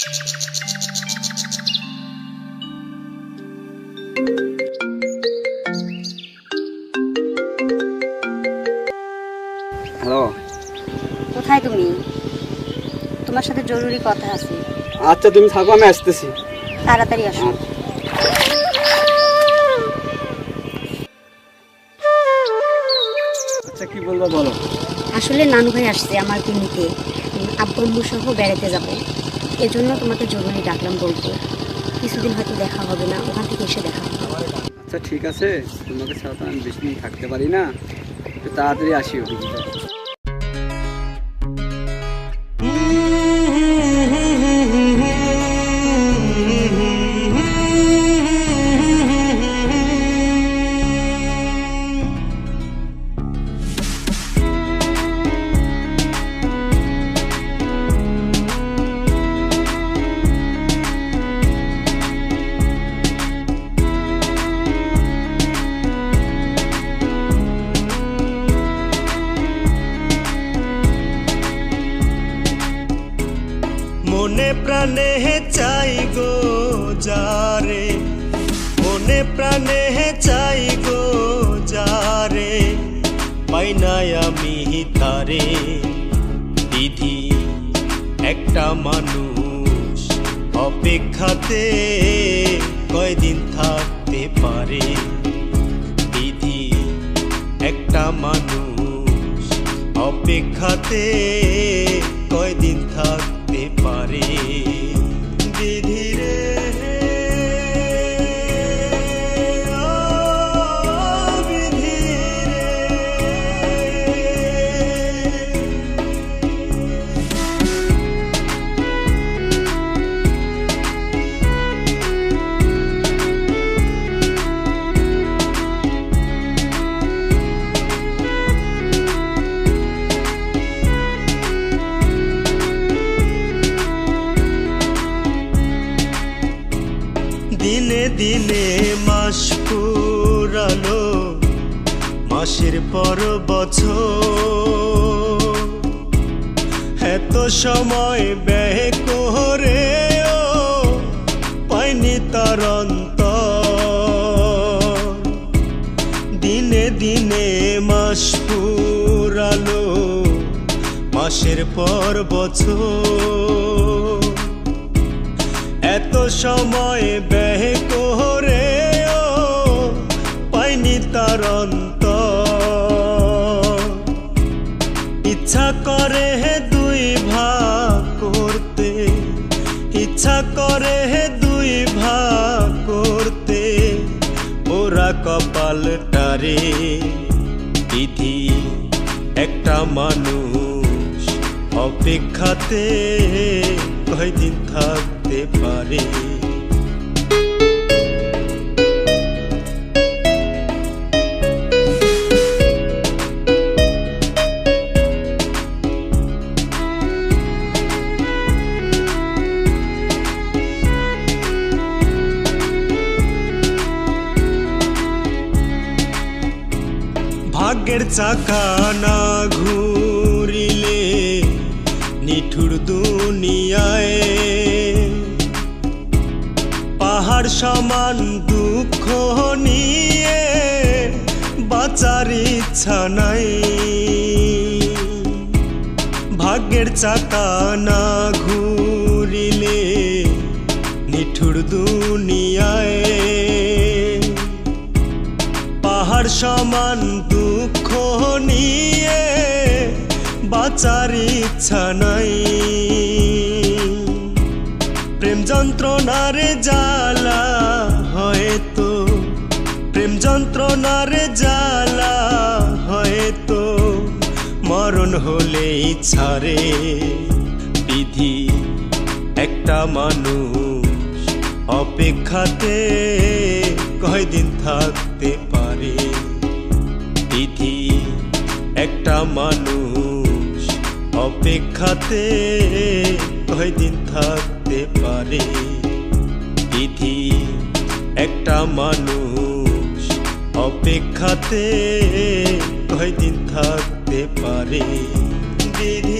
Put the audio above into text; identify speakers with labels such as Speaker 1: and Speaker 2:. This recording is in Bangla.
Speaker 1: হ্যালো।
Speaker 2: কোথায় তুমি? তোমার সাথে জরুরি কথা আছে।
Speaker 1: আচ্ছা তুমি থাকো আমি আসতেছি।
Speaker 2: তাড়াতাড়ি আসো।
Speaker 1: বলব বলো।
Speaker 2: আসলে নানু ভাই আসছে আমাকে নিতে আব্বু সহ বেড়াতে যাব। এজন্য তোমাকে জরুরি ডাকলাম বলতে। কিছুদিন হয়তো দেখা হবে না ওখান থেকে এসে দেখা হবে।
Speaker 1: আচ্ছা ঠিক আছে। তোমাকে ছাড়া তো আমি বেশি দিন থাকতে পারি না। তাড়াতাড়ি আসি আসিও
Speaker 3: মনে প্রাণে চাই গো যারে। মনে প্রাণে চাই গো যারে। পাইনাই আমি তারে বিধি, একটা মানুষ অপেক্ষাতে কয়দিন থাকতে পারে। বিধি, একটা মানুষ অপেক্ষাতে কয়দিন থাকতে পারে দিনে মাস পুরালো, মাসের পর বছর। এত সময় ব্যয় করে পাইনি তার অন্তর। দিনে দিনে মাস পুরালো, মাসের পর বছর। এত সময় ব্যয় তার ইচ্ছা করে হে দুই ভাগ করতে, ইচ্ছা করে হে দুই ভাগ করতে, ওরা কপালটারে বিধি একটা মানুষ। অপেক্ষাতে কয়দিন থাকতে পারে? ভাগ্যের চাকা না ঘুরিলে নিঠুর দুনিয়ায়। পাহাড় সমান দুঃখ নিয়ে বাঁচার ইচ্ছা নাই। ভাগ্যের চাকা না ঘুরিলে নিঠুর দুনিয়ায়। পাহাড় সমান বাঁচার ইচ্ছা নাই। প্রেম যন্ত্রণার জ্বালা হয়তো প্রেম যন্ত্রণার জ্বালা হয়তো মরণ হলে ছাড়ে বিধি একটা মানুষ অপেক্ষাতে কয়দিন থাকতে পারে। বিধি একটা মানুষ অপেক্ষাতে কয়দিন থাকতে পারে। বিধি একটা মানুষ অপেক্ষাতে কয়দিন থাকতে পারে। বিধি